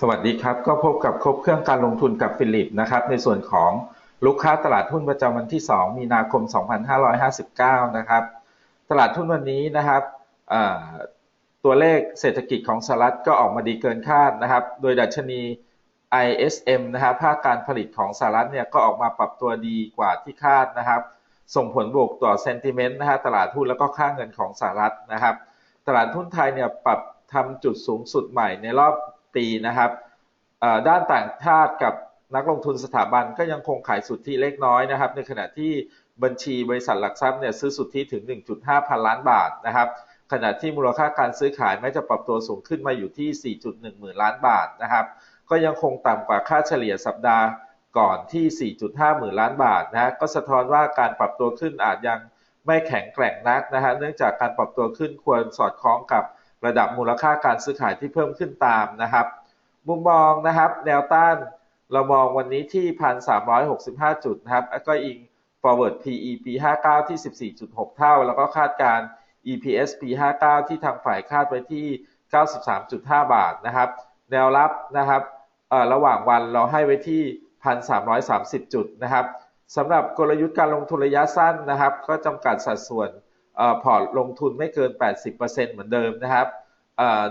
สวัสดีครับ ก็พบกับครบเครื่องการลงทุนกับฟิลิปนะครับ ในส่วนของลูกค้าตลาดหุ้นประจำวันที่ 2 มีนาคม 2559 นะครับ ตลาดหุ้นวันนี้นะครับตัวเลขเศรษฐกิจของสหรัฐก็ออกมาดีเกินคาดนะครับ โดยดัชนี ISM นะครับภาคการผลิตของสหรัฐเนี่ยก็ออกมาปรับตัวดีกว่าที่คาดนะครับ ส่งผลบวกต่อเซนติเมนต์นะฮะตลาดหุ้นแล้วก็ค่าเงินของสหรัฐนะครับ ตลาดหุ้นไทยเนี่ยปรับทำจุดสูงสุดใหม่ในรอบ ปีนะครับด้านต่างชาติกับนักลงทุนสถาบันก็ยังคงขายสุทธิเล็กน้อยนะครับ ในขณะที่บัญชีบริษัทหลักทรัพย์เนี่ยซื้อสุทธิถึง 1.5 พันล้านบาทนะครับ ขณะที่มูลค่าการซื้อขายแม้จะปรับตัวสูงขึ้นมาอยู่ที่ 4.1 หมื่นล้านบาทนะครับ ก็ยังคงต่ำกว่าค่าเฉลี่ยสัปดาห์ก่อนที่ 4.5 หมื่นล้านบาทนะก็สะท้อนว่าการปรับตัวขึ้นอาจยังไม่แข็งแกร่งนักนะฮะเนื่องจากการปรับตัวขึ้นควรสอดคล้องกับ ระดับมูลค่าการซื้อขายที่เพิ่มขึ้นตามนะครับ มุมมองนะครับ แนวต้านเรามองวันนี้ที่1,365จุดนะครับแล้วก็อิง forward PE ปี59ที่14.6เท่า แล้วก็คาดการ EPS ปี59ที่ทางฝ่ายคาดไว้ที่93.5บาทนะครับ แนวรับนะครับระหว่างวันเราให้ไว้ที่1,330จุดนะครับสำหรับกลยุทธ์การลงทุนระยะสั้นนะครับ ก็จำกัดสัดส่วน พอร์ตลงทุนไม่เกิน 80%เหมือนเดิมนะครับ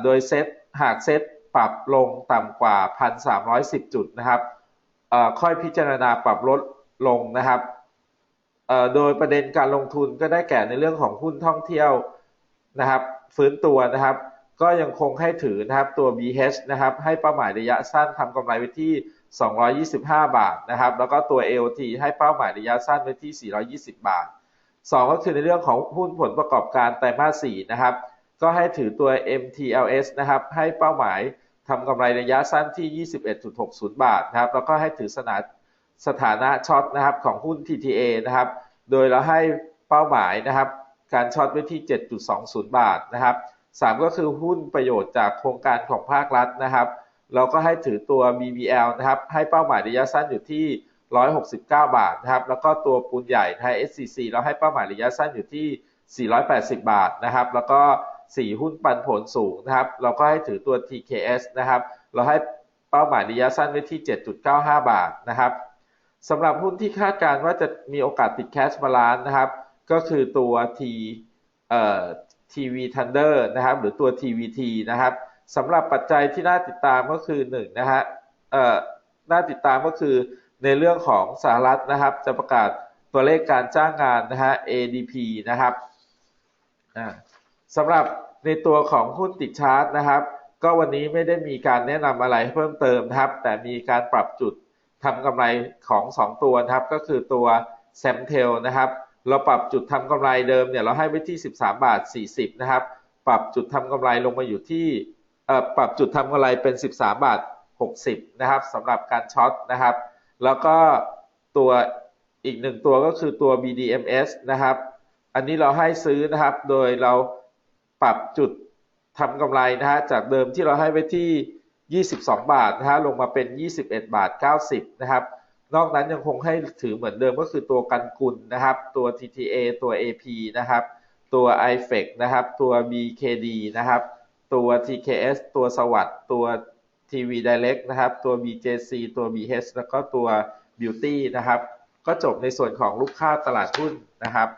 โดยเซตหากเซตปรับลงต่ำกว่า 1,310 จุดนะครับค่อยพิจารณาปรับลดลงนะครับโดยประเด็นการลงทุนก็ได้แก่ในเรื่องของหุ้นท่องเที่ยวนะครับฟื้นตัวนะครับ ก็ยังคงให้ถือนะครับตัว BH นะครับให้เป้าหมายระยะสั้นทำกำไรไว้ที่ 225 บาทนะครับแล้วก็ตัว AOT ให้เป้าหมายระยะสั้นไว้ที่ 420 บาท 2ก็คือในเรื่องของหุ้นผลประกอบการไตรมาส4นะครับ ก็ให้ถือตัว MTLS นะครับ ให้เป้าหมายทำกำไรระยะสั้นที่ 21.60 บาทนะครับ แล้วก็ให้ถือสนาสถานะช็อตนะครับของหุ้น TTA นะครับ โดยเราให้เป้าหมายนะครับ การช็อตไว้ที่ 7.20 บาทนะครับ3ก็คือหุ้นประโยชน์จากโครงการของภาครัฐนะครับ เราก็ให้ถือตัว BBL นะครับ ให้เป้าหมายระยะสั้นอยู่ที่ 169 บาทนะครับ แล้วก็ตัวปูนใหญ่ไทย SCC เราให้เป้าหมายระยะสั้นอยู่ที่ 480 บาทนะครับ แล้วก็ 4 หุ้นปันผลสูงนะครับ เราก็ให้ถือตัว TKS นะครับ เราให้เป้าหมายระยะสั้นไว้ที่ 7.95 บาทนะครับสำหรับหุ้นที่คาดการณ์ว่าจะมีโอกาสติดแคชบาลานนะครับ ก็คือตัว T เอ่อ TV Thunder นะครับ หรือตัว TVT นะครับสำหรับปัจจัยที่น่าติดตามก็คือ1นะฮะเอ่อน่าติดตามก็คือ ในเรื่องของสหรัฐนะครับ จะประกาศตัวเลขการจ้างงานนะฮะ ADP นะครับสำหรับในตัวของหุ้นติดชาร์ตนะครับ ก็วันนี้ไม่ได้มีการแนะนำอะไรเพิ่มเติมนะครับ แต่มีการปรับจุดทำกำไรของ 2 ตัวนะครับ ก็คือตัวแซมเทลนะครับ เราปรับจุดทำกำไรเดิมเนี่ยเราให้ไว้ที่ 13 บาท 40 นะครับ ปรับจุดทำกำไรลงมาอยู่ที่ปรับจุดทำกำไรเป็น 13 บาท 60 นะครับสำหรับการช็อตนะครับ แล้วก็ตัวอีกหนึ่งตัวก็คือตัว BDMs นะครับ อันนี้เราให้ซื้อนะครับ โดยเราปรับจุดทำกำไรนะฮะ จากเดิมที่เราให้ไว้ที่ 22 บาทนะฮะ ลงมาเป็น 21 บาท 90 นะครับ นอกนั้นยังคงให้ถือเหมือนเดิมก็คือตัวกันกุลนะครับ ตัว TTA ตัว AP นะครับ ตัว iFEC นะครับ ตัว BKD นะครับ ตัว TKS ตัวสวัสด์ตัว TV Direct นะครับ ตัว BJC ตัว BH แล้วก็ตัว Beauty นะครับ ก็จบในส่วนของลูกค้าตลาดหุ้นนะครับ